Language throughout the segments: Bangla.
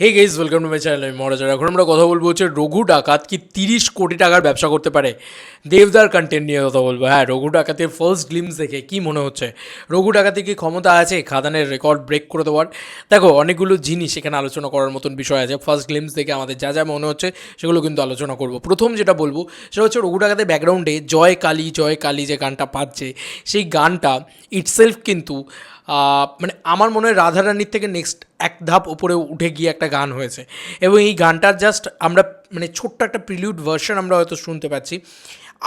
Hey guys welcome to my channel আমি মহারাজার এখন আমরা কথা বলব হচ্ছে রঘু ডাকাত কি তিরিশ কোটি টাকার ব্যবসা করতে পারে? দেবদার কন্টেন্ট নিয়ে কথা বলব। হ্যাঁ রঘু ডাকাতের ফার্স্ট গ্লিমস দেখে কি মনে হচ্ছে? রঘু ডাকাতে কি ক্ষমতা আছে? খাদানের রেকর্ড ব্রেক করে দেওয়ার। দেখো, অনেকগুলো জিনিস এখানে আলোচনা করার মতন বিষয় আছে। ফার্স্ট গ্লিমস দেখে আমাদের যা যা মনে হচ্ছে, সেগুলো কিন্তু আলোচনা করব। প্রথম যেটা বলব, সেটা হচ্ছে রঘু ডাকাতের ব্যাকগ্রাউন্ডে জয় কালী জয় কালী যে গানটা পাচ্ছে সেই গানটা ইটসেলফ কিন্তু মানে আমার মনে হয় রাধারানীর থেকে নেক্সট এক ধাপ উপরে উঠে গিয়ে একটা গান হয়েছে। এবং এই গানটার জাস্ট আমরা মানে ছোট্ট একটা প্রিলিউড ভার্সন আমরা হয়তো শুনতে পাচ্ছি।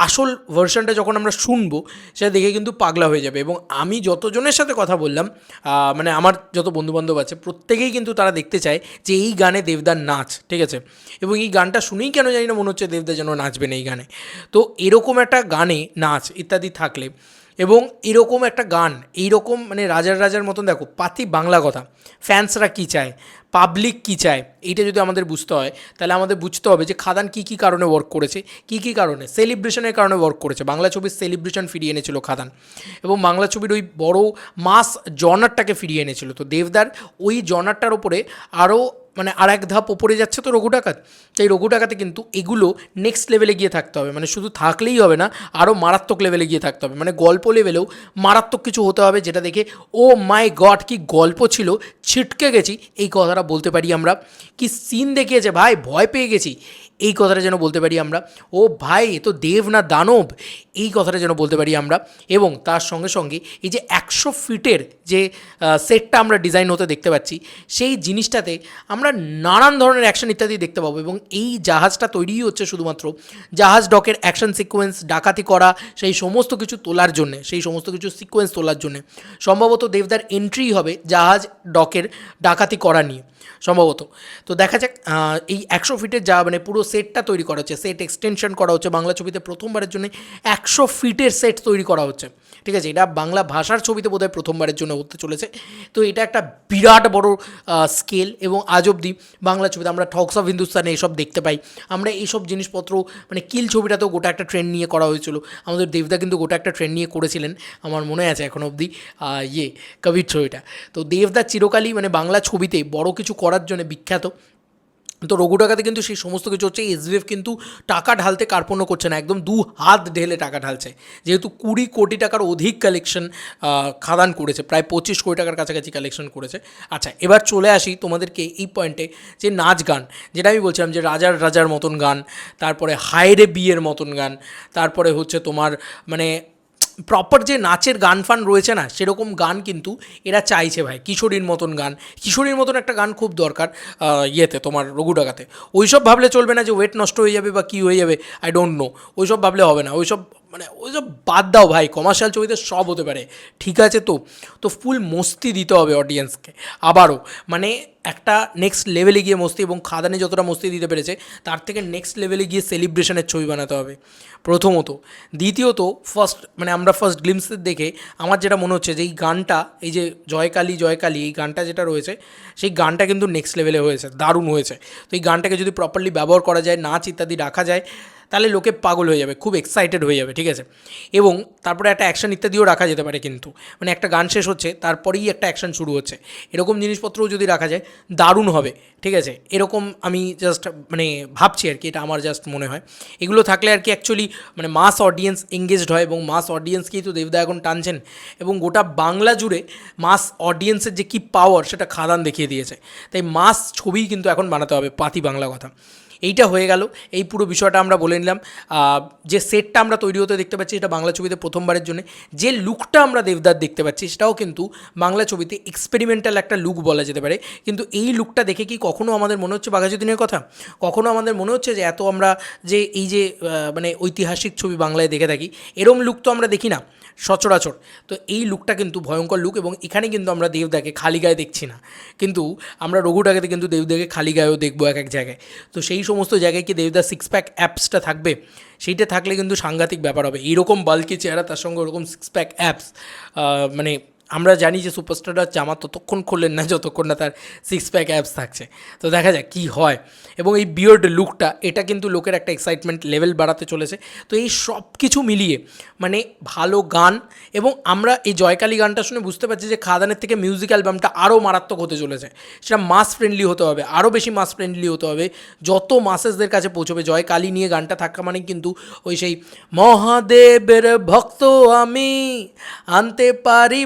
আসল ভার্সনটা যখন আমরা শুনব, সেটা দেখে কিন্তু পাগলা হয়ে যাবে। এবং আমি যতজনের সাথে কথা বললাম মানে আমার যত বন্ধুবান্ধব আছে, প্রত্যেকেই কিন্তু তারা দেখতে চায় যে এই গানে দেবদার নাচ, ঠিক আছে? এবং এই গানটা শুনেই কেন জানি না মনে হচ্ছে দেবদা যেন নাচবেন এই গানে। তো এরকম একটা গানে নাচ ইত্যাদি থাকলে এবং এরকম একটা গান, এইরকম মানে রাজার রাজার মতন দেখো পাতি বাংলা কথা। ফ্যান্সরা কী চায়? পাবলিক কী চায়, এইটা যদি আমাদের বুঝতে হয়, তাহলে আমাদের বুঝতে হবে যে খাদান কী কী কারণে ওয়ার্ক করেছে, কী কী কারণে সেলিব্রেশনের কারণে ওয়ার্ক করেছে। বাংলা ছবির সেলিব্রেশন ফিরিয়ে এনেছিল খাদান। এবং বাংলা ছবির ওই বড় মাস জনারটাকে ফিরিয়ে এনেছিল। তো দেবদার ওই জনারটার ওপরে আরও মানে আর এক ধাপ ওপরে যাচ্ছে তো রঘু ডাকাত। তাই রঘু ডাকাতে কিন্তু এগুলো নেক্সট লেভেলে গিয়ে থাকতে হবে। মানে শুধু থাকলেই হবে না আরও মারাত্মক লেভেলে গিয়ে থাকতে হবে। মানে গল্প লেভেলেও মারাত্মক কিছু হতে হবে, যেটা দেখে ও মাই গড কি গল্প ছিল, ছিটকে গেছি, এই কথাটা বলতে পারি আমরা, কি সিন দেখিয়েছে ভাই, ভয় পেয়ে গেছি। এই কথাটা যেন বলতে পারি আমরা, ও ভাই, এ তো দেব না দানব। এই কথাটা যেন বলতে পারি আমরা, এবং তার সঙ্গে সঙ্গে এই যে একশো ফিটের যে সেটটা আমরা ডিজাইন হতে দেখতে পাচ্ছি, সেই জিনিসটাতে আমরা নানান ধরনের অ্যাকশন ইত্যাদি দেখতে পাবো, এবং এই জাহাজটা তৈরিই হচ্ছে শুধুমাত্র জাহাজ ডকের অ্যাকশন সিকোয়েন্স ডাকাতি করা, সেই সমস্ত কিছু তোলার জন্যে, সেই সমস্ত কিছু সিকোয়েন্স তোলার জন্যে। সম্ভবত দেবদার এন্ট্রি হবে জাহাজ ডকের ডাকাতি করা নিয়ে। সম্ভবত। তো দেখা যাক এই একশো ফিটের যা মানে পুরো সেটটা তৈরি করা হচ্ছে সেট এক্সটেনশন করা হচ্ছে বাংলা ছবিতে প্রথমবারের জন্য, একশো ফিটের সেট তৈরি করা হচ্ছে। ঠিক আছে, এটা বাংলা ভাষার ছবিতে বোধহয় প্রথমবারের জন্য হতে চলেছে। তো এটা একটা বিরাট বড় স্কেল এবং আজ অবধি বাংলা ছবিতে আমরা ঠকস অফ হিন্দুস্তানে এসব দেখতে পাই। আমরা এইসব জিনিসপত্র মানে কিল ছবিটাতেও গোটা একটা ট্রেন্ড নিয়ে করা হয়েছিল। আমাদের দেবদা কিন্তু গোটা একটা ট্রেন্ড নিয়ে করেছিলেন, আমার মনে আছে এখন অবধি। ইয়ে কবির ছবিটা। তো দেবদা চিরকালই মানে বাংলা ছবিতে বড় কিছু করার জন্য বিখ্যাত। তো রঘু টাকাতে কিন্তু সেই সমস্ত কিছু হচ্ছে, এসবিএফ কিন্তু টাকা ঢালতে কার্পণ্য করছে না, একদম দু হাত ঢেলে টাকা ঢালছে। যেহেতু কুড়ি কোটি টাকার অধিক কালেকশন খাদান করেছে, প্রায় পঁচিশ কোটি টাকার কাছাকাছি কালেকশন করেছে। আচ্ছা এবার চলে আসি তোমাদেরকে এই পয়েন্টে যে নাচ গান, যেটা আমি বলছিলাম যে রাজার রাজার মতন গান, তারপরে হায়রে বিয়ের মতন গান, তারপরে হচ্ছে তোমার মানে প্রপার যে নাচের গান ফান রয়েছে না, সেরকম গান কিন্তু এরা চাইছে ভাই। কিশোরীর মতন গান। কিশোরীর মতন একটা গান খুব দরকার ইয়েতে, তোমার রঘু ডাকাতে ওইসব ভাবলে চলবে না যে ওয়েট নষ্ট হয়ে যাবে বা কী হয়ে যাবে আই ডোন্ট নো ওইসব ভাবলে হবে না। ওইসব মানে ওইসব বাদ দাও ভাই কমার্শিয়াল ছবিতে সব হতে পারে। ঠিক আছে তো? তো ফুল মস্তি দিতে হবে অডিয়েন্সকে আবারও মানে একটা নেক্সট লেভেলে গিয়ে মস্তি এবং খাদানে যতটা মস্তি দিতে পেরেছে, তার থেকে নেক্সট লেভেলে গিয়ে সেলিব্রেশনের ছবি বানাতে হবে। প্রথমত। দ্বিতীয়ত ফার্স্ট মানে আমরা ফার্স্ট গ্লিমসের দেখে আমার যেটা মনে হচ্ছে যে এই গানটা, এই যে জয়কালী জয়কালী এই গানটা যেটা রয়েছে, সেই গানটা কিন্তু নেক্সট লেভেলে হয়েছে, দারুণ হয়েছে। তো এই গানটাকে যদি প্রপারলি ব্যবহার করা যায়, নাচ ইত্যাদি রাখা যায় তাহলে লোকে পাগল হয়ে যাবে, খুব এক্সাইটেড হয়ে যাবে, ঠিক আছে? এবং তারপরে একটা অ্যাকশন ইত্যাদিও রাখা যেতে পারে কিন্তু। মানে একটা গান শেষ হচ্ছে, তারপরেই একটা অ্যাকশন শুরু হচ্ছে। এরকম জিনিসপত্রও যদি রাখা যায়, দারুণ হবে, ঠিক আছে? এরকম আমি জাস্ট মানে ভাবছি আর কি, এটা আমার জাস্ট মনে হয়। এগুলো থাকলে আর কি অ্যাকচুয়ালি মানে মাস অডিয়েন্স এঙ্গেজড হয় এবং মাস অডিয়েন্সকেই তো দেবদা এখন টানছেন এবং গোটা বাংলা জুড়ে মাস অডিয়েন্সের যে কী পাওয়ার সেটা খাদান দেখিয়ে দিয়েছে। তাই মাস ছবি কিন্তু এখন বানাতে হবে, পাতি বাংলা কথা। এইটা হয়ে গেল। এই পুরো বিষয়টা আমরা বলে নিলাম। যে সেটটা আমরা তৈরি হতে দেখতে পাচ্ছি এটা বাংলা ছবিতে প্রথমবারের জন্য। যে লুকটা আমরা দেবদার দেখতে পাচ্ছি সেটাও কিন্তু বাংলা ছবিতে এক্সপেরিমেন্টাল একটা লুক বলা যেতে পারে। কিন্তু এই লুকটা দেখে কি কখনো আমাদের মনে হচ্ছে বাঘাযতীনের কথা? কখনো আমাদের মনে হচ্ছে যে এত আমরা যে এই যে মানে ঐতিহাসিক ছবি বাংলায় দেখে থাকি, এরম লুক তো আমরা দেখি না। সচরাচর। তো এই লুকটা কিন্তু ভয়ঙ্কর লুক এবং এখানে কিন্তু আমরা দেবদাকে খালি গায়ে দেখছি না। কিন্তু আমরা রঘুটাকে কিন্তু দেবদাকে খালি গায়েও দেখব এক এক জায়গায়। তো সেই সমস্ত জায়গায় কি দেবদা সিক্স প্যাক অ্যাপসটা থাকবে? সেইটা থাকলে কিন্তু সাংঘাতিক ব্যাপার হবে। এরকম বালকি চেহারা, তার সঙ্গে ওরকম সিক্স প্যাক অ্যাপস মানে আমরা জানি যে সুপারস্টাররা জামা ততক্ষণ খোলেন না যতক্ষণ না তার সিক্স প্যাক অ্যাপস থাকছে। তো দেখা যাক কী হয়। এবং এই বিয়ার্ড লুকটা এটা কিন্তু লোকের একটা এক্সাইটমেন্ট লেভেল বাড়াতে চলেছে। তো এই সব কিছু মিলিয়ে মানে ভালো গান এবং আমরা এই জয়কালী গানটা শুনে বুঝতে পারছি যে খাদানের থেকে মিউজিক অ্যালবামটা আরও মারাত্মক হতে চলেছে। সেটা মাস ফ্রেন্ডলি হতে হবে, আরও বেশি মাস ফ্রেন্ডলি হতে হবে। যত মাসেসদের কাছে পৌঁছবে জয় কালী নিয়ে গানটা থাকা মানে কিন্তু ওই সেই মহাদেবের ভক্ত আমি, আনতে পারি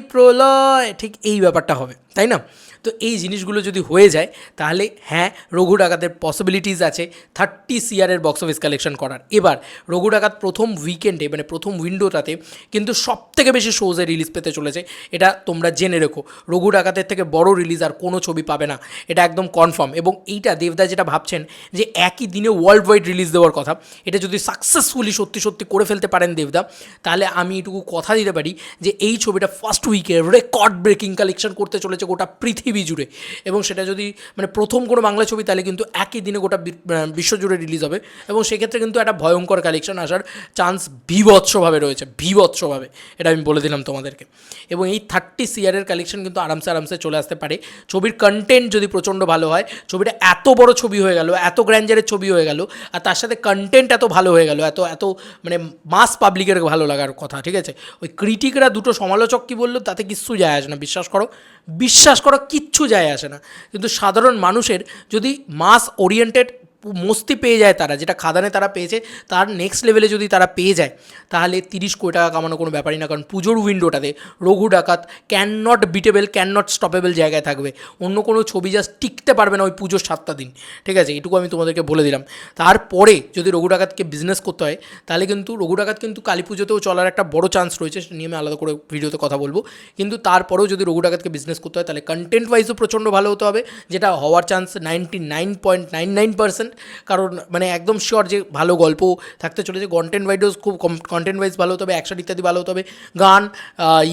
ঠিক এই ব্যাপারটা হবে তাই না? তো এই জিনিসগুলো যদি হয়ে যায়, তাহলে হ্যাঁ রঘু ডাকাতের পসিবিলিটিস আছে থার্টি সিয়ারের বক্স অফিস কালেকশন করার। এবার, রঘু ডাকাত প্রথম উইকেন্ডে মানে প্রথম উইন্ডোটাতে কিন্তু সব থেকে বেশি শোজে রিলিজ পেতে চলেছে। এটা তোমরা জেনে রেখো। রঘু ডাকাতের থেকে বড় রিলিজ আর কোনো ছবি পাবে না। এটা একদম কনফার্ম এবং এইটা দেবদা যেটা ভাবছেন যে একই দিনে ওয়ার্ল্ড ওয়াইড রিলিজ দেওয়ার কথা, এটা যদি সাকসেসফুলি সত্যি সত্যি করে ফেলতে পারেন দেবদা, তাহলে আমি এটুকু কথা দিতে পারি যে এই ছবিটা ফার্স্ট উইকে রেকর্ড ব্রেকিং কালেকশন করতে চলেছে গোটা পৃথিবী। জুড়ে। এবং সেটা যদি মানে প্রথম কোনো বাংলা ছবি তাহলে কিন্তু একই দিনে গোটা আহ, বিশ্বজুড়ে রিলিজ হবে। এবং সেক্ষেত্রে কিন্তু একটা ভয়ঙ্কর কালেকশন আসার চান্স বিভৎসভাবে রয়েছে বিভৎসভাবে। এটা আমি বলে দিলাম তোমাদেরকে। এবং এই থার্টি সিয়ারের কালেকশন কিন্তু আরামসে আরামসে চলে আসতে পারে। ছবির কন্টেন্ট যদি প্রচণ্ড ভালো হয় ছবিটা এত বড় ছবি হয়ে গেল এত গ্র্যান্ডারের ছবি হয়ে গেল আর তার সাথে কন্টেন্ট এত ভালো হয়ে গেল এত এত মানে মাস পাবলিকের ভালো লাগার কথা ঠিক আছে? ওই ক্রিটিকরা দুটো সমালোচক কী বলল তাতে কিচ্ছু যায় আসে না বিশ্বাস করো। বিশ্বাস করো কিচ্ছু যায় আসে না। কিন্তু সাধারণ মানুষের যদি মাস ওরিয়েন্টেড মস্তি পেয়ে যায় তারা, যেটা খাদানে তারা পেয়েছে, তার নেক্সট লেভেলে যদি তারা পেয়ে যায়, তাহলে তিরিশ কোটি টাকা কামানো কোনো ব্যাপারই না, কারণ পুজোর উইন্ডোটাতে Raghu Dakat can not beatable can not stoppable জায়গায় থাকবে। অন্য কোনো ছবি জাস্ট টিকতে পারবে না ওই পুজোর সাতটা দিন। ঠিক আছে? এটুকু আমি তোমাদেরকে বলে দিলাম। তারপরে যদি রঘু ডাকাতকে বিজনেস করতে হয়, তাহলে কিন্তু রঘু ডাকাত কিন্তু কালী পুজোতেও চলার একটা বড় চান্স রয়েছে সেটা নিয়ে আমি আলাদা করে ভিডিওতে কথা বলব। কিন্তু তারপরেও যদি রঘু ডাকাতকে বিজনেস করতে হয়, তাহলে কন্টেন্ট ওয়াইজও প্রচণ্ড ভালো হতে হবে, যেটা হওয়ার chance ninety nine point nine nine percent কারণ মানে একদম শিওর যে ভালো গল্প থাকতে চলেছে। কন্টেন্ট ওয়াইজও খুব কন্টেন্ট ওয়াইজ ভালো হতে হবে অ্যাকশন ইত্যাদি ভালো হতে হবে, গান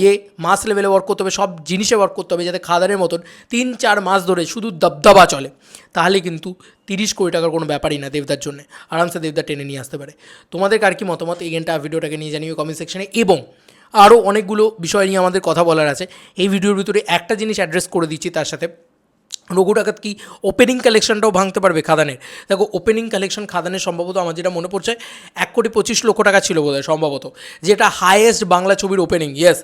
ইয়ে মাস লেভেলে ওয়ার্ক করতে হবে, সব জিনিসে ওয়ার্ক করতে হবে যাতে খাদানের মতন তিন চার মাস ধরে শুধু দবদবা চলে। তাহলে কিন্তু তিরিশ কোটি টাকার কোনো ব্যাপারই না দেবদার জন্য। আরামসে দেবদা টেনে নিয়ে আসতে পারে। তোমাদের কার কি মতামত? এই গেমটা ভিডিওটাকে নিয়ে জানিও কমেন্ট সেকশনে এবং আরও অনেকগুলো বিষয় নিয়ে আমাদের কথা বলার আছে। এই ভিডিওর ভিতরে একটা জিনিস অ্যাড্রেস করে দিচ্ছি তার সাথে। রঘু ডাকাত কি ওপেনিং কালেকশনটাও ভাঙতে পারবে খাদানের? দেখো ওপেনিং কালেকশন খাদানের সম্ভবত আমার যেটা মনে পড়ছে, এক কোটি পঁচিশ লক্ষ টাকা ছিল বোধহয় সম্ভবত। যেটা হায়েস্ট বাংলা ছবির ওপেনিং ইয়েস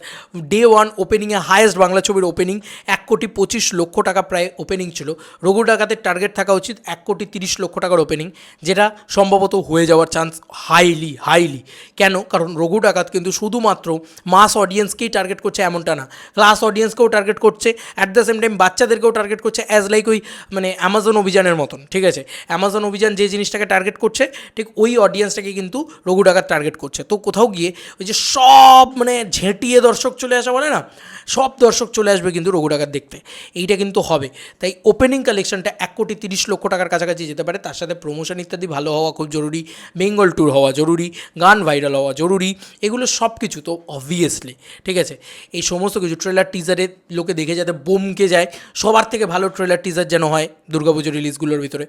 ডে ওয়ান ওপেনিংয়ে হায়েস্ট বাংলা ছবির ওপেনিং এক কোটি পঁচিশ লক্ষ টাকা প্রায় ওপেনিং ছিল। রঘু ডাকাতের টার্গেট থাকা উচিত এক কোটি তিরিশ লক্ষ টাকার ওপেনিং যেটা সম্ভবত হয়ে যাওয়ার চান্স হাইলি হাইলি কেন? কারণ রঘু ডাকাত কিন্তু শুধুমাত্র মাস অডিয়েন্সকেই টার্গেট করছে এমনটা না। ক্লাস অডিয়েন্সকেও টার্গেট করছে অ্যাট দ্য সেম টাইম বাচ্চাদেরকেও টার্গেট করছে অ্যাজ লাইক ওই মানে অ্যামাজন অভিযানের মতন, ঠিক আছে? অ্যামাজন অভিযান যে জিনিসটাকে টার্গেট করছে, ঠিক ওই অডিয়েন্সটাকে কিন্তু রঘু ডাকাত টার্গেট করছে। তো কোথাও গিয়ে ওই যে সব মানে ঝেঁটিয়ে দর্শক চলে আসা বলে না? সব দর্শক চলে আসবে কিন্তু রঘু ডাকাত দেখতে। এইটা কিন্তু হবে। তাই ওপেনিং কালেকশনটা এক কোটি তিরিশ লক্ষ টাকার কাছাকাছি যেতে পারে। তার সাথে প্রমোশন ইত্যাদি ভালো হওয়া খুব জরুরি। বেঙ্গল ট্যুর হওয়া জরুরি। গান ভাইরাল হওয়া জরুরি। এগুলো সব কিছু তো অবভিয়াসলি ঠিক আছে? এই সমস্ত কিছু ট্রেলার টিজারে লোকে দেখে যাতে বোমকে যায়, সবার থেকে ভালো ট্রেলার টিজার যেন হয় দুর্গাপুজো রিলিজগুলোর ভিতরে।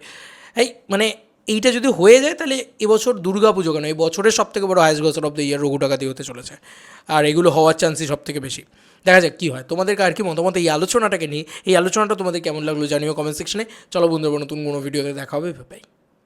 এই মানে এইটা যদি হয়ে যায় তাহলে এবছর দুর্গা পুজো কেন? এই বছরের সব থেকে বড় হায়েস্ট বছর অফ দ্য ইয়ার রঘু ডাকাতি হতে চলেছে। আর এগুলো হওয়ার চান্সই সব থেকে বেশি। দেখা যাক কী হয়। তোমাদের আর কি মতামত? এই আলোচনাটাকে নিয়ে, এই আলোচনাটা তোমাদের কেমন লাগল জানিও কমেন্ট সেকশনে চলো বন্ধুরা, নতুন কোনো ভিডিওতে দেখা হবে বাই